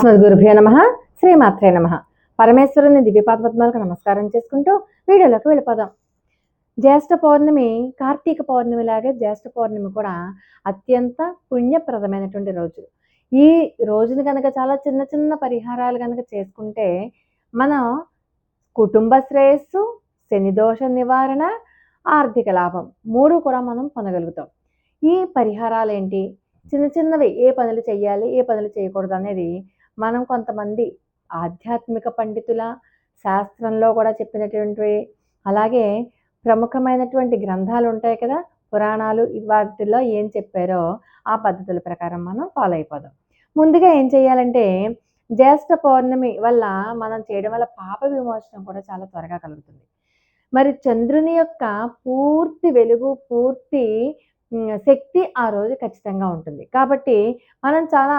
అస్మద్ గురుభ్యో నమ. శ్రీమాత్రే నమ. పరమేశ్వరుని దివ్యపాదపద్మాలకు నమస్కారం చేసుకుంటూ వీడియోలోకి వెళ్ళిపోదాం. జ్యేష్ఠ పౌర్ణమి కార్తీక పౌర్ణమి లాగే జ్యేష్ఠ పౌర్ణమి కూడా అత్యంత పుణ్యప్రదమైనటువంటి రోజు. ఈ రోజుని కనుక చాలా చిన్న చిన్న పరిహారాలు కనుక చేసుకుంటే మనం కుటుంబ శ్రేయస్సు శని దోష నివారణ ఆర్థిక లాభం మూడు కూడా మనం పొందగలుగుతాం. ఈ పరిహారాలు ఏంటి చిన్న చిన్నవి ఏ పనులు చేయాలి ఏ పనులు చేయకూడదు అనేది మనం కొంతమంది ఆధ్యాత్మిక పండితుల శాస్త్రంలో కూడా చెప్పినటువంటి అలాగే ప్రముఖమైనటువంటి గ్రంథాలు ఉంటాయి కదా పురాణాలు వాటిలో ఏం చెప్పారో ఆ పద్ధతుల ప్రకారం మనం ఫాలో అయిపోదాం. ముందుగా ఏం చేయాలంటే జ్యేష్ఠ పౌర్ణమి వల్ల మనం చేయడం వల్ల పాప విమోచనం కూడా చాలా త్వరగా కలుగుతుంది. మరి చంద్రుని యొక్క పూర్తి వెలుగు పూర్తి శక్తి ఆ రోజు ఖచ్చితంగా ఉంటుంది. కాబట్టి మనం చాలా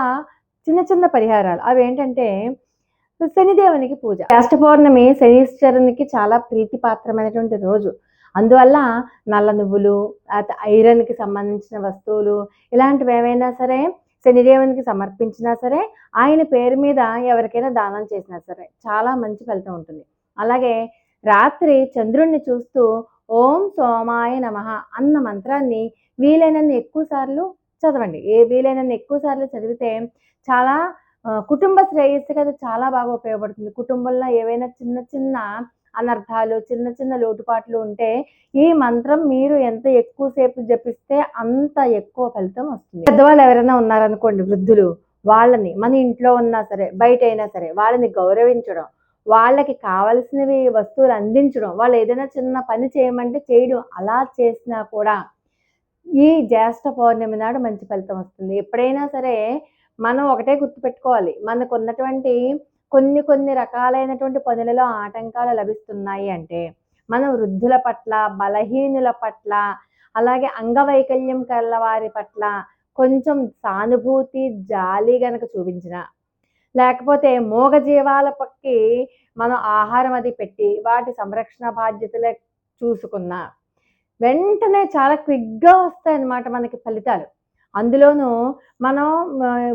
చిన్న చిన్న పరిహారాలు. అవి ఏంటంటే శనిదేవునికి పూజ. జ్యేష్ఠ పౌర్ణమి శనీశ్వరునికి చాలా ప్రీతిపాత్రమైనటువంటి రోజు. అందువల్ల నల్ల నువ్వులు ఐరన్కి సంబంధించిన వస్తువులు ఇలాంటివి ఏవైనా సరే శనిదేవునికి సమర్పించినా సరే ఆయన పేరు మీద ఎవరికైనా దానం చేసినా సరే చాలా మంచి ఫలితం ఉంటుంది. అలాగే రాత్రి చంద్రుణ్ణి చూస్తూ ఓం సోమాయ నమః అన్న మంత్రాన్ని వీలైనన్ని ఎక్కువసార్లు చదవండి. ఏ వీలైనన్ని ఎక్కువ సార్లు చదివితే చాలా కుటుంబ శ్రేయస్సుకి అది చాలా బాగా ఉపయోగపడుతుంది. కుటుంబంలో ఏవైనా చిన్న చిన్న అనర్థాలు చిన్న చిన్న లోటుపాట్లు ఉంటే ఈ మంత్రం మీరు ఎంత ఎక్కువసేపు జపిస్తే అంత ఎక్కువ ఫలితం వస్తుంది. పెద్దవాళ్ళు ఎవరైనా ఉన్నారనుకోండి వృద్ధులు వాళ్ళని మన ఇంట్లో ఉన్నా సరే బయట అయినా సరే వాళ్ళని గౌరవించడం వాళ్ళకి కావలసినవి వస్తువులు అందించడం వాళ్ళు ఏదైనా చిన్న పని చేయమంటే చేయడం అలా చేసినా కూడా ఈ జ్యేష్ఠ పౌర్ణమి నాడు మంచి ఫలితం వస్తుంది. ఎప్పుడైనా సరే మనం ఒకటే గుర్తుపెట్టుకోవాలి మనకు ఉన్నటువంటి కొన్ని కొన్ని రకాలైనటువంటి పనులలో ఆటంకాలు లభిస్తున్నాయి అంటే మనం వృద్ధుల పట్ల బలహీనుల పట్ల అలాగే అంగవైకల్యం కల వారి పట్ల కొంచెం సానుభూతి జాలి గనక చూపించిన. లేకపోతే మూగ జీవాల పక్కి మనం ఆహారం అది పెట్టి వాటి సంరక్షణ బాధ్యతలు చూసుకున్నా. వెంటనే చాలా క్విక్గా వస్తాయి అన్నమాట మనకి ఫలితాలు. అందులోనూ మనం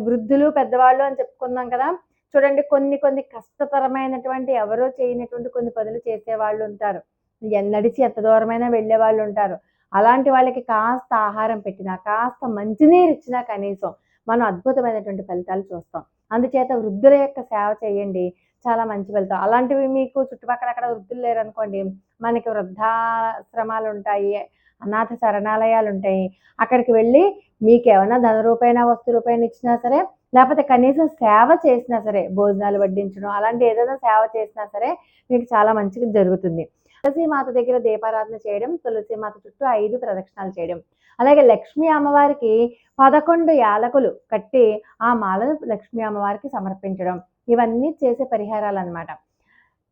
వృద్ధులు పెద్దవాళ్ళు అని చెప్పుకున్నాం కదా. చూడండి కొన్ని కొన్ని కష్టతరమైనటువంటి ఎవరో చేయనటువంటి కొన్ని పనులు చేసేవాళ్ళు ఉంటారు. ఎన్నడిచి ఎంత దూరమైనా వెళ్ళే వాళ్ళు ఉంటారు. అలాంటి వాళ్ళకి కాస్త ఆహారం పెట్టినా కాస్త మంచినీరు ఇచ్చినా కనీసం మనం అద్భుతమైనటువంటి ఫలితాలు చూస్తాం. అందుచేత వృద్ధుల యొక్క సేవ చేయండి. చాలా మంచి ఫలితం. అలాంటివి మీకు చుట్టుపక్కల అక్కడ వృద్ధులు లేరనుకోండి మనకి వృద్ధాశ్రమాలు ఉంటాయి అనాథ శరణాలయాలు ఉంటాయి అక్కడికి వెళ్ళి మీకు ఏమైనా ధన రూపాయన వస్తు రూపాయన ఇచ్చినా సరే లేకపోతే కనీసం సేవ చేసినా సరే భోజనాలు వడ్డించడం అలాంటి ఏదైనా సేవ చేసినా సరే మీకు చాలా మంచిగా జరుగుతుంది. తులసి మాత దగ్గర దీపారాధన చేయడం తులసి మాత చుట్టూ ఐదు ప్రదక్షిణాలు చేయడం. అలాగే లక్ష్మీ అమ్మవారికి పదకొండు యాలకులు కట్టి ఆ మాలను లక్ష్మీ అమ్మవారికి సమర్పించడం. ఇవన్నీ చేసే పరిహారాలు అన్నమాట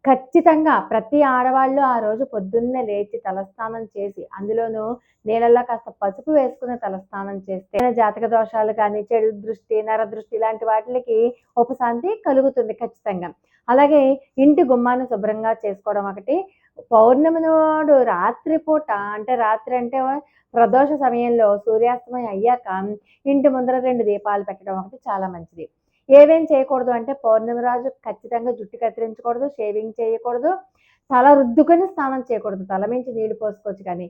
ఖచ్చితంగా ప్రతి ఆడవాళ్ళు ఆ రోజు పొద్దున్నే లేచి తలస్నానం చేసి అందులోనూ నీళ్ళల్లో కాస్త పసుపు వేసుకుని తలస్నానం చేస్తే జాతక దోషాలు కానీ చెడు దృష్టి నరదృష్టి ఇలాంటి వాటికి ఉపశాంతి కలుగుతుంది ఖచ్చితంగా. అలాగే ఇంటి గుమ్మాన్ని శుభ్రంగా చేసుకోవడం ఒకటి. పౌర్ణమి నాడు రాత్రి పూట అంటే రాత్రి అంటే ప్రదోష సమయంలో సూర్యాస్తమయం అయ్యాక ఇంటి ముందర రెండు దీపాలు పెట్టడం ఒకటి చాలా మంచిది. ఏవేం చేయకూడదు అంటే పౌర్ణమిరాజు ఖచ్చితంగా జుట్టు కత్తిరించకూడదు షేవింగ్ చేయకూడదు తల రుద్దుకొని స్నానం చేయకూడదు. తల మించి నీళ్ళు పోసుకోవచ్చు కానీ.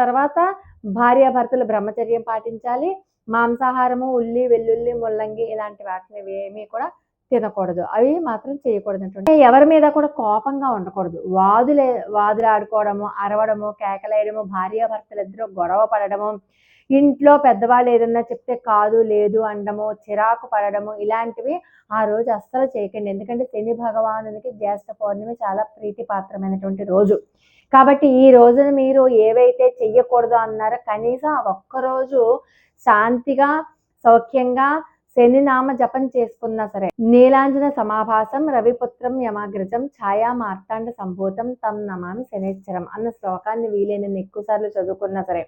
తర్వాత భార్యాభర్తలు బ్రహ్మచర్యం పాటించాలి. మాంసాహారము ఉల్లి వెల్లుల్లి ముల్లంగి ఇలాంటి వాటిని ఏమీ కూడా తినకూడదు. అవి మాత్రం చేయకూడదు అంటే ఎవరి మీద కూడా కోపంగా ఉండకూడదు. వాదులే వాదులు ఆడుకోవడము అరవడము కేకలేయడము భార్యాభర్తలు ఇద్దరు గొడవ పడడము ఇంట్లో పెద్దవాళ్ళు ఏదన్నా చెప్తే కాదు లేదు అనడము చిరాకు పడడము ఇలాంటివి ఆ రోజు అస్సలు చేయకండి. ఎందుకంటే శని భగవానునికి జ్యేష్ఠ పౌర్ణమి చాలా ప్రీతిపాత్రమైనటువంటి రోజు. కాబట్టి ఈ రోజున మీరు ఏవైతే చెయ్యకూడదు అన్నారో కనీసం ఒక్కరోజు శాంతిగా సౌఖ్యంగా శని నామ జపం చేసుకున్నా సరే నీలాంజన సమాభాసం రవిపుత్రం యమాగ్రజం ఛాయా మార్తాండ సంభూతం తం నమామి శనేశ్వరం అన్న శ్లోకాన్ని వీలైనన్ని ఎక్కువ సార్లు చదువుకున్నా సరే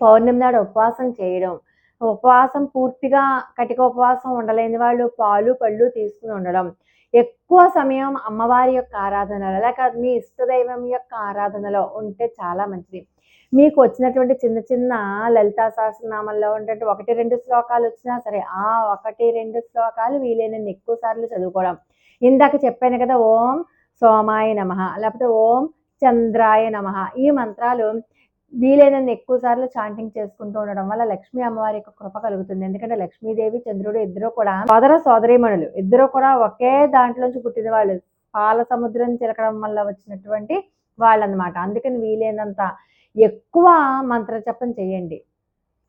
పౌర్ణమి నాడు ఉపవాసం చేయడం. ఉపవాసం పూర్తిగా కటిక ఉపవాసం ఉండలేని వాళ్ళు పాలు పళ్ళు తీసుకుని ఉండడం. ఎక్కువ సమయం అమ్మవారి యొక్క ఆరాధనలో లేక మీ ఇష్టదైవం యొక్క ఆరాధనలో ఉంటే చాలా మంచిది. మీకు వచ్చినటువంటి చిన్న చిన్న లలితా సహస్రనామంలో ఉన్నటువంటి ఒకటి రెండు శ్లోకాలు వచ్చినా సరే ఆ ఒకటి రెండు శ్లోకాలు వీలైనన్ని ఎక్కువ సార్లు చదువుకోవడం. ఇందాక చెప్పాను కదా ఓం సోమాయ నమ లేకపోతే ఓం చంద్రాయ నమ ఈ మంత్రాలు వీలైనన్ని ఎక్కువ సార్లు చాంటింగ్ చేసుకుంటూ ఉండడం వల్ల లక్ష్మీ అమ్మవారి యొక్క కృప కలుగుతుంది. ఎందుకంటే లక్ష్మీదేవి చంద్రుడు ఇద్దరు కూడా సోదర సోదరీమణులు. ఇద్దరు కూడా ఒకే దాంట్లోంచి పుట్టిన వాళ్ళు. పాల సముద్రం చిలకడం వల్ల వచ్చినటువంటి వాళ్ళనమాట అందుకని వీలైనంత ఎక్కువ మంత్రజపం చేయండి.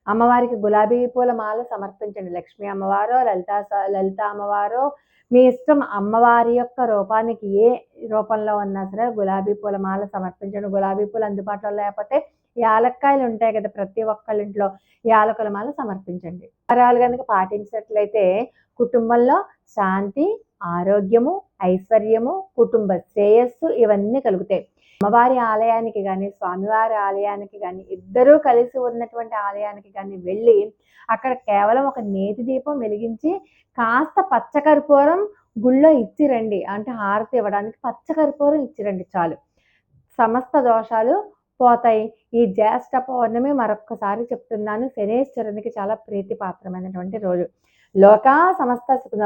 అమ్మవారికి గులాబీ పూల మాల సమర్పించండి. లక్ష్మీ అమ్మవారో లలితా లలిత అమ్మవారో మీ ఇష్టం అమ్మవారి యొక్క రూపానికి ఏ రూపంలో ఉన్నా సరే గులాబీ పూల మాల సమర్పించండి. గులాబీ పూలు అందుబాటులో లేకపోతే యాలక్కాయలు ఉంటాయి కదా ప్రతి ఒక్కళ్ళింట్లో యాలకుల మాల సమర్పించండి. వరాలు కనుక పాటించినట్లయితే కుటుంబంలో శాంతి ఆరోగ్యము ఐశ్వర్యము కుటుంబ శ్రేయస్సు ఇవన్నీ కలుగుతాయి. అమ్మవారి ఆలయానికి కానీ స్వామివారి ఆలయానికి కానీ ఇద్దరూ కలిసి ఉన్నటువంటి ఆలయానికి కానీ వెళ్ళి అక్కడ కేవలం ఒక నేతి దీపం వెలిగించి కాస్త పచ్చకర్పూరం గుళ్ళో ఇచ్చిరండి. అంటే హారతి ఇవ్వడానికి పచ్చకర్పూరం ఇచ్చిరండి చాలు. సమస్త దోషాలు పోతాయి. ఈ జ్యేష్ఠ పౌర్ణమి మరొక్కసారి చెప్తున్నాను. శనేశ్వరునికి చాలా ప్రీతిపాత్రమైనటువంటి రోజు. లోకా సమస్త సుఖ